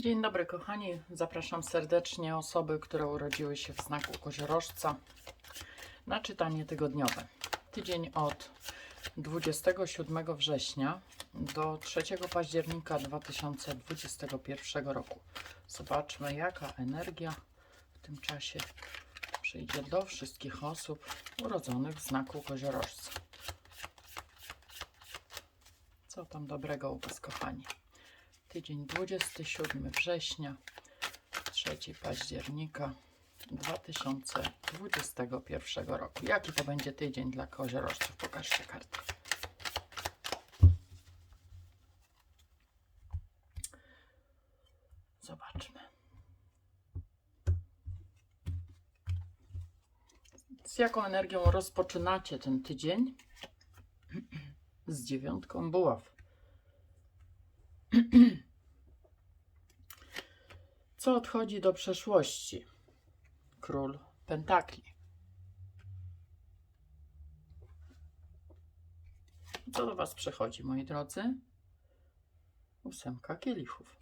Dzień dobry kochani, zapraszam serdecznie osoby, które urodziły się w znaku koziorożca na czytanie tygodniowe. Tydzień od 27 września do 3 października 2021 roku. Zobaczmy jaka energia w tym czasie przyjdzie do wszystkich osób urodzonych w znaku koziorożca. Co tam dobrego u Was kochani? Tydzień 27 września, 3 października 2021 roku. Jaki to będzie tydzień dla koziorożców? Pokażcie kartę. Zobaczmy. Z jaką energią rozpoczynacie ten tydzień? Z dziewiątką buław. Co odchodzi do przeszłości? Król Pentakli. Co do Was przychodzi, moi drodzy? Ósemka kielichów.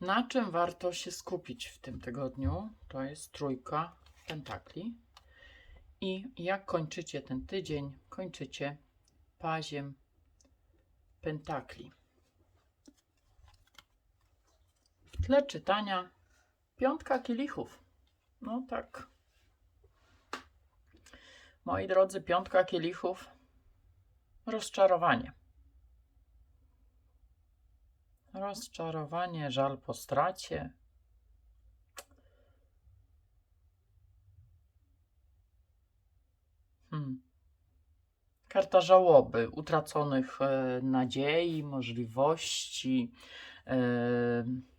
Na czym warto się skupić w tym tygodniu? To jest trójka pentakli. I jak kończycie ten tydzień? Kończycie paziem pentakli. W tle czytania piątka kielichów. No tak. Moi drodzy, piątka kielichów. Rozczarowanie. Rozczarowanie, żal po stracie. Hmm. Karta żałoby, utraconych e, nadziei, możliwości. E,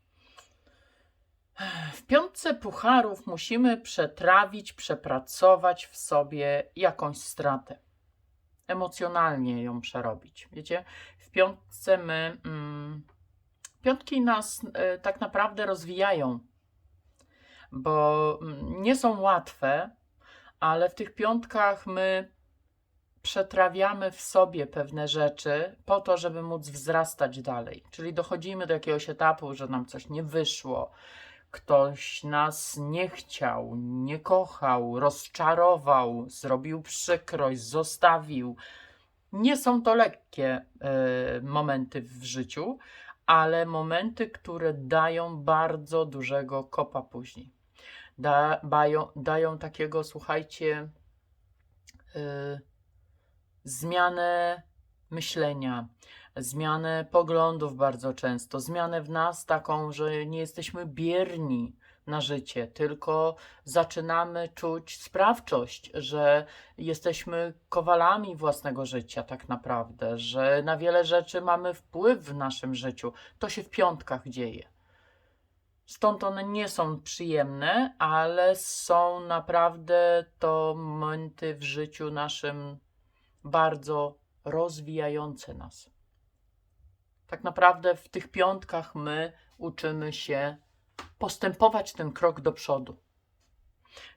w piątce pucharów musimy przetrawić, przepracować w sobie jakąś stratę. Emocjonalnie ją przerobić. Wiecie, w piątce my. Mm, piątki nas e, tak naprawdę rozwijają, bo mm, nie są łatwe, ale w tych piątkach my przetrawiamy w sobie pewne rzeczy po to, żeby móc wzrastać dalej. Czyli dochodzimy do jakiegoś etapu, że nam coś nie wyszło, ktoś nas nie chciał, nie kochał, rozczarował, zrobił przykrość, zostawił. Nie są to lekkie e, momenty w życiu, ale momenty, które dają bardzo dużego kopa później. Da, bają, dają takiego, słuchajcie, e, zmianę myślenia, zmianę poglądów bardzo często, zmianę w nas taką, że nie jesteśmy bierni na życie, tylko zaczynamy czuć sprawczość, że jesteśmy kowalami własnego życia, tak naprawdę, że na wiele rzeczy mamy wpływ w naszym życiu. To się w piątkach dzieje. Stąd one nie są przyjemne, ale są naprawdę to momenty w życiu naszym bardzo rozwijające nas. Tak naprawdę w tych piątkach my uczymy się postępować ten krok do przodu.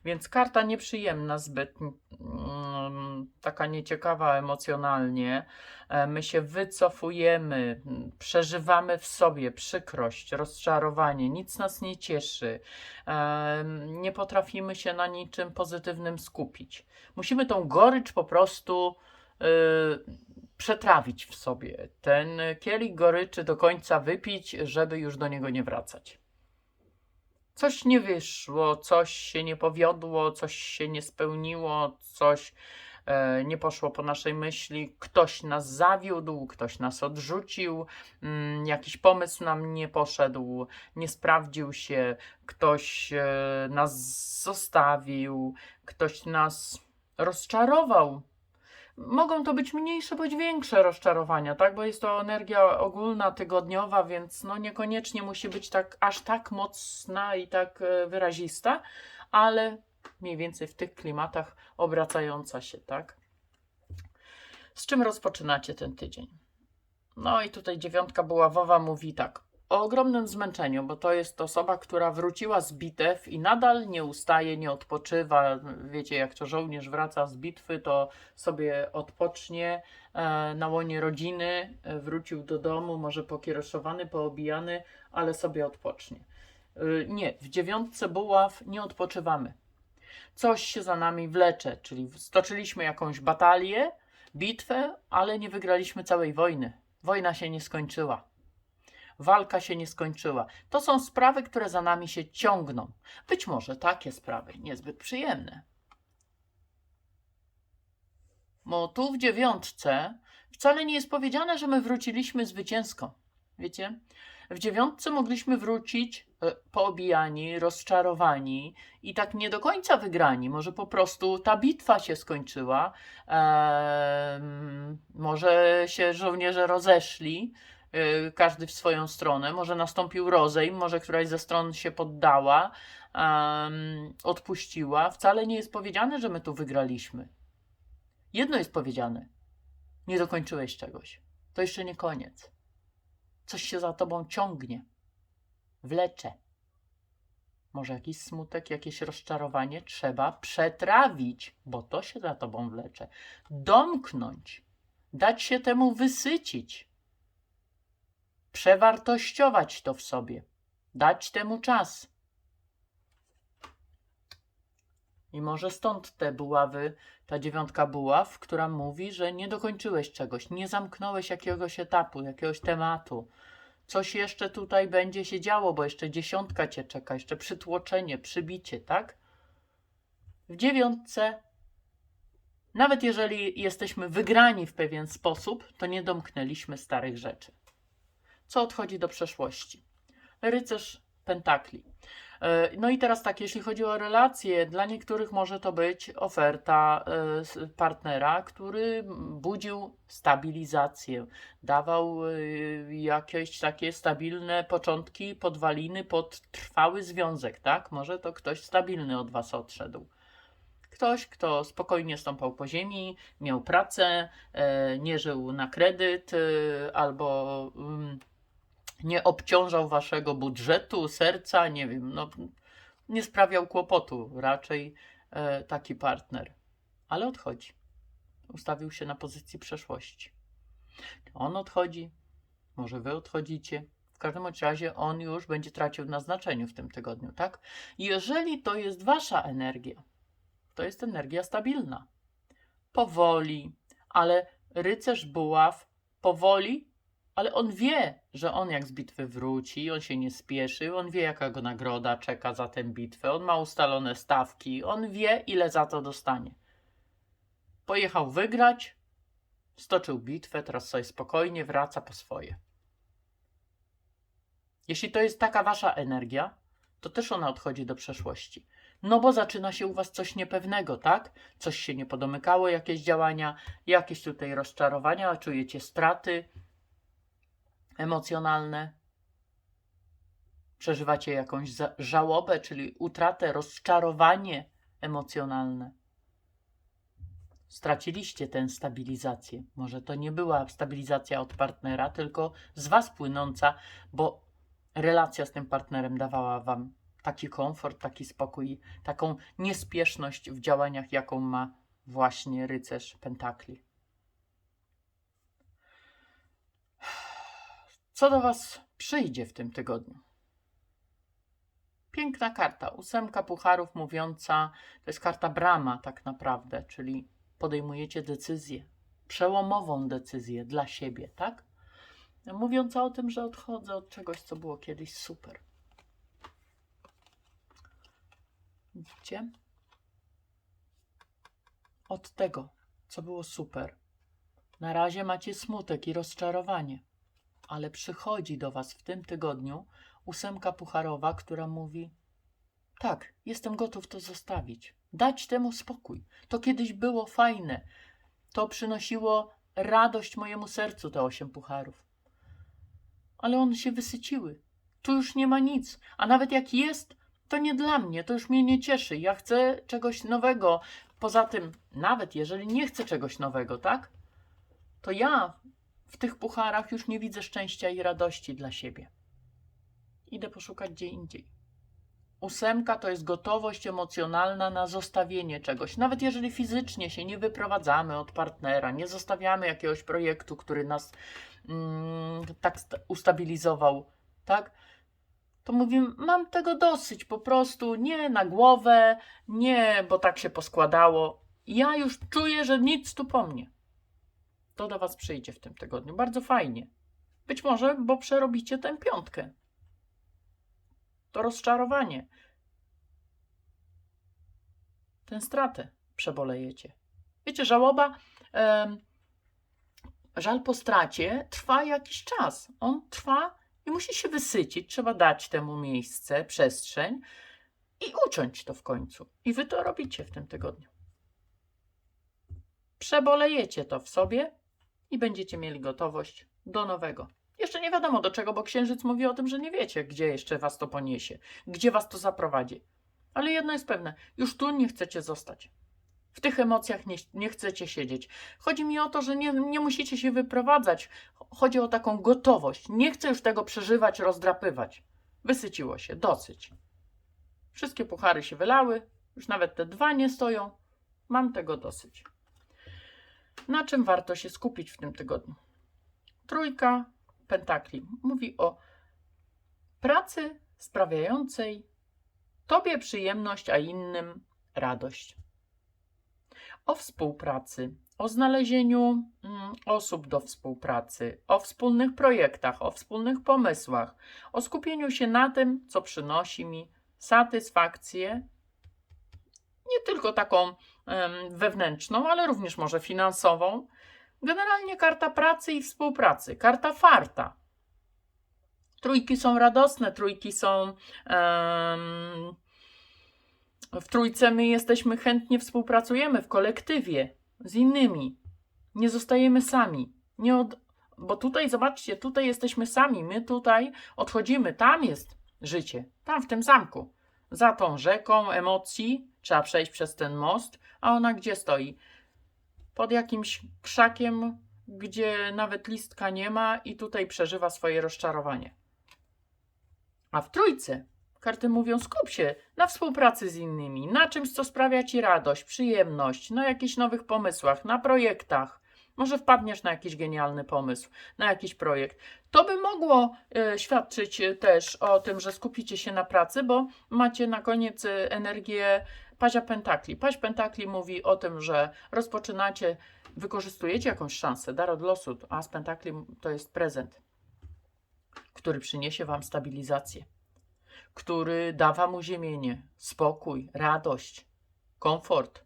Więc karta nieprzyjemna zbyt, mm, taka nieciekawa emocjonalnie. E, My się wycofujemy, przeżywamy w sobie przykrość, rozczarowanie, nic nas nie cieszy. E, Nie potrafimy się na niczym pozytywnym skupić. Musimy tą gorycz po prostu przetrawić w sobie. Ten kielich goryczy do końca wypić, żeby już do niego nie wracać. Coś nie wyszło, coś się nie powiodło, coś się nie spełniło, coś e, nie poszło po naszej myśli, ktoś nas zawiódł, ktoś nas odrzucił, mm, jakiś pomysł nam nie poszedł, nie sprawdził się, ktoś e, nas zostawił, ktoś nas rozczarował. Mogą to być mniejsze bądź większe rozczarowania, tak? Bo jest to energia ogólna, tygodniowa, więc no niekoniecznie musi być tak aż tak mocna i tak e, wyrazista, ale mniej więcej w tych klimatach obracająca się, tak? Z czym rozpoczynacie ten tydzień? No i tutaj dziewiątka buławowa mówi tak. O ogromnym zmęczeniu, bo to jest osoba, która wróciła z bitew i nadal nie ustaje, nie odpoczywa. Wiecie, jak to żołnierz wraca z bitwy, to sobie odpocznie e, na łonie rodziny, e, wrócił do domu, może pokiereszowany, poobijany, ale sobie odpocznie. Y, Nie, w dziewiątce buław nie odpoczywamy. Coś się za nami wlecze, czyli stoczyliśmy jakąś batalię, bitwę, ale nie wygraliśmy całej wojny. Wojna się nie skończyła. Walka się nie skończyła. To są sprawy, które za nami się ciągną. Być może takie sprawy niezbyt przyjemne. Bo tu w dziewiątce wcale nie jest powiedziane, że my wróciliśmy zwycięsko. Wiecie? W dziewiątce mogliśmy wrócić e, poobijani, rozczarowani i tak nie do końca wygrani. Może po prostu ta bitwa się skończyła, em, może się żołnierze rozeszli, każdy w swoją stronę, może nastąpił rozejm, może któraś ze stron się poddała, em, odpuściła. Wcale nie jest powiedziane, że my tu wygraliśmy. Jedno jest powiedziane: nie dokończyłeś czegoś. To jeszcze nie koniec. Coś się za tobą ciągnie, wlecze. Może jakiś smutek, jakieś rozczarowanie trzeba przetrawić, bo to się za tobą wlecze. Domknąć, dać się temu wysycić, przewartościować to w sobie, dać temu czas. I może stąd te buławy, ta dziewiątka buław, która mówi, że nie dokończyłeś czegoś, nie zamknąłeś jakiegoś etapu, jakiegoś tematu. Coś jeszcze tutaj będzie się działo, bo jeszcze dziesiątka cię czeka, jeszcze przytłoczenie, przybicie, tak? W dziewiątce, nawet jeżeli jesteśmy wygrani w pewien sposób, to nie domknęliśmy starych rzeczy. Co odchodzi do przeszłości? Rycerz Pentakli. E, No i teraz tak, jeśli chodzi o relacje, dla niektórych może to być oferta e, partnera, który budził stabilizację, dawał e, jakieś takie stabilne początki, podwaliny pod trwały związek, tak? Może to ktoś stabilny od was odszedł. Ktoś, kto spokojnie stąpał po ziemi, miał pracę, nie żył na kredyt albo mm, nie obciążał waszego budżetu, serca, nie wiem, no, nie sprawiał kłopotu raczej e, taki partner. Ale odchodzi. Ustawił się na pozycji przeszłości. On odchodzi, może wy odchodzicie. W każdym razie on już będzie tracił na znaczeniu w tym tygodniu, tak? Jeżeli to jest wasza energia, to jest energia stabilna. Powoli, ale rycerz buław powoli ale on wie, że on jak z bitwy wróci, on się nie spieszy, on wie, jaka go nagroda czeka za tę bitwę, on ma ustalone stawki, on wie, ile za to dostanie. Pojechał wygrać, stoczył bitwę, teraz sobie spokojnie wraca po swoje. Jeśli to jest taka wasza energia, to też ona odchodzi do przeszłości. No bo zaczyna się u was coś niepewnego, tak? Coś się nie podomykało, jakieś działania, jakieś tutaj rozczarowania, czujecie straty, emocjonalne. Przeżywacie jakąś żałobę, czyli utratę, rozczarowanie emocjonalne. Straciliście tę stabilizację. Może to nie była stabilizacja od partnera, tylko z was płynąca, bo relacja z tym partnerem dawała wam taki komfort, taki spokój, taką niespieszność w działaniach, jaką ma właśnie rycerz Pentakli. Co do Was przyjdzie w tym tygodniu? Piękna karta, ósemka pucharów mówiąca, to jest karta brama tak naprawdę, czyli podejmujecie decyzję, przełomową decyzję dla siebie, tak? Mówiąca o tym, że odchodzę od czegoś, co było kiedyś super. Widzicie? Od tego, co było super. Na razie macie smutek i rozczarowanie ale przychodzi do Was w tym tygodniu ósemka pucharowa, która mówi: Tak, jestem gotów to zostawić, dać temu spokój. To kiedyś było fajne, to przynosiło radość mojemu sercu, te osiem pucharów. Ale one się wysyciły. Tu już nie ma nic, a nawet jak jest, to nie dla mnie, to już mnie nie cieszy. Ja chcę czegoś nowego. Poza tym, nawet jeżeli nie chcę czegoś nowego, tak? To ja w tych pucharach już nie widzę szczęścia i radości dla siebie. idę poszukać gdzie indziej. Ósemka to jest gotowość emocjonalna na zostawienie czegoś. Nawet jeżeli fizycznie się nie wyprowadzamy od partnera, nie zostawiamy jakiegoś projektu, który nas mm, tak sta- ustabilizował, tak? To mówimy, mam tego dosyć, po prostu nie na głowę, nie, bo tak się poskładało. Ja już czuję, że nic tu po mnie. To do Was przyjdzie w tym tygodniu. Bardzo fajnie. Być może, bo przerobicie tę piątkę. To rozczarowanie. Tę stratę przebolejecie. Wiecie, żałoba, żal po stracie trwa jakiś czas. On trwa i musi się wysycić. Trzeba dać temu miejsce, przestrzeń i uciąć to w końcu. I wy to robicie w tym tygodniu. Przebolejecie to w sobie i będziecie mieli gotowość do nowego. Jeszcze nie wiadomo do czego, bo księżyc mówi o tym, że nie wiecie, gdzie jeszcze was to poniesie, gdzie was to zaprowadzi. Ale jedno jest pewne: już tu nie chcecie zostać. W tych emocjach nie, nie chcecie siedzieć. Chodzi mi o to, że nie, nie musicie się wyprowadzać. Chodzi o taką gotowość. Nie chcę już tego przeżywać, rozdrapywać. Wysyciło się, dosyć. Wszystkie puchary się wylały, już nawet te dwa nie stoją. Mam tego dosyć. Na czym warto się skupić w tym tygodniu? Trójka pentakli mówi o pracy sprawiającej Tobie przyjemność, a innym radość. O współpracy, o znalezieniu mm, osób do współpracy, o wspólnych projektach, o wspólnych pomysłach, o skupieniu się na tym, co przynosi mi satysfakcję, nie tylko taką wewnętrzną, ale również może finansową. Generalnie karta pracy i współpracy, karta farta. Trójki są radosne, trójki są. em, w trójce my jesteśmy chętnie współpracujemy w kolektywie z innymi. Nie zostajemy sami. Nie od... Bo tutaj, zobaczcie, tutaj jesteśmy sami. My tutaj odchodzimy. Tam jest życie. Tam w tym zamku. Za tą rzeką emocji trzeba przejść przez ten most. A ona gdzie stoi? Pod jakimś krzakiem, gdzie nawet listka nie ma, i tutaj przeżywa swoje rozczarowanie. A w trójce karty mówią: skup się na współpracy z innymi, na czymś, co sprawia ci radość, przyjemność, na jakichś nowych pomysłach, na projektach. Może wpadniesz na jakiś genialny pomysł, na jakiś projekt. To by mogło e, świadczyć e, też o tym, że skupicie się na pracy, bo macie na koniec e, energię Pazia Pentakli. Paź Pentakli mówi o tym, że rozpoczynacie, wykorzystujecie jakąś szansę, dar od losu, a z Pentakli to jest prezent, który przyniesie wam stabilizację który da wam uziemienie, spokój, radość, komfort.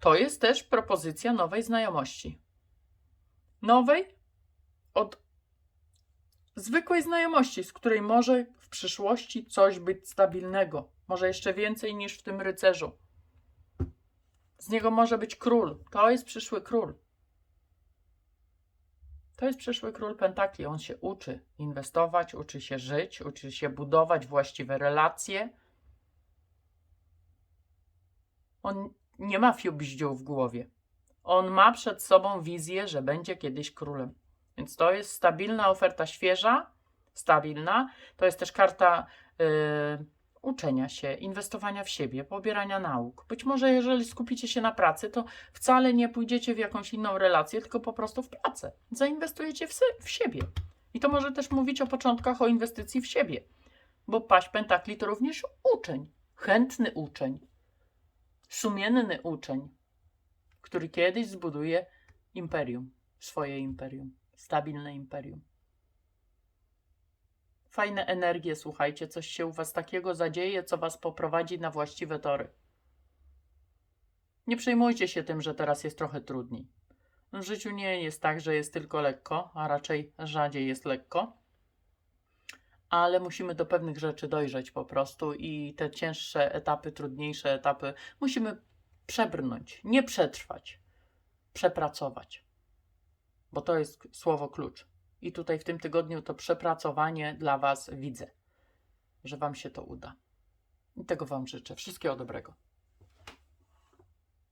To jest też propozycja nowej znajomości. Nowej od zwykłej znajomości, z której może w przyszłości coś być stabilnego, może jeszcze więcej niż w tym rycerzu. Z niego może być król. To jest przyszły król. To jest przyszły król pentakli. On się uczy inwestować, uczy się żyć, uczy się budować właściwe relacje. On nie ma fiubździu w głowie. On ma przed sobą wizję, że będzie kiedyś królem. Więc to jest stabilna oferta, świeża, stabilna. To jest też karta yy, uczenia się, inwestowania w siebie, pobierania nauk. Być może, jeżeli skupicie się na pracy, to wcale nie pójdziecie w jakąś inną relację, tylko po prostu w pracę. Zainwestujecie w, w siebie. I to może też mówić o początkach o inwestycji w siebie, bo paść pentakli to również uczeń, chętny uczeń, sumienny uczeń, który kiedyś zbuduje imperium, swoje imperium, stabilne imperium. Fajne energie, słuchajcie, coś się u Was takiego zadzieje, co Was poprowadzi na właściwe tory. Nie przejmujcie się tym, że teraz jest trochę trudniej. W życiu nie jest tak, że jest tylko lekko, a raczej rzadziej jest lekko. Ale musimy do pewnych rzeczy dojrzeć po prostu i te cięższe etapy, trudniejsze etapy musimy przebrnąć, nie przetrwać, przepracować. Bo to jest słowo klucz. I tutaj w tym tygodniu to przepracowanie dla Was widzę, że Wam się to uda. I tego Wam życzę. Wszystkiego dobrego.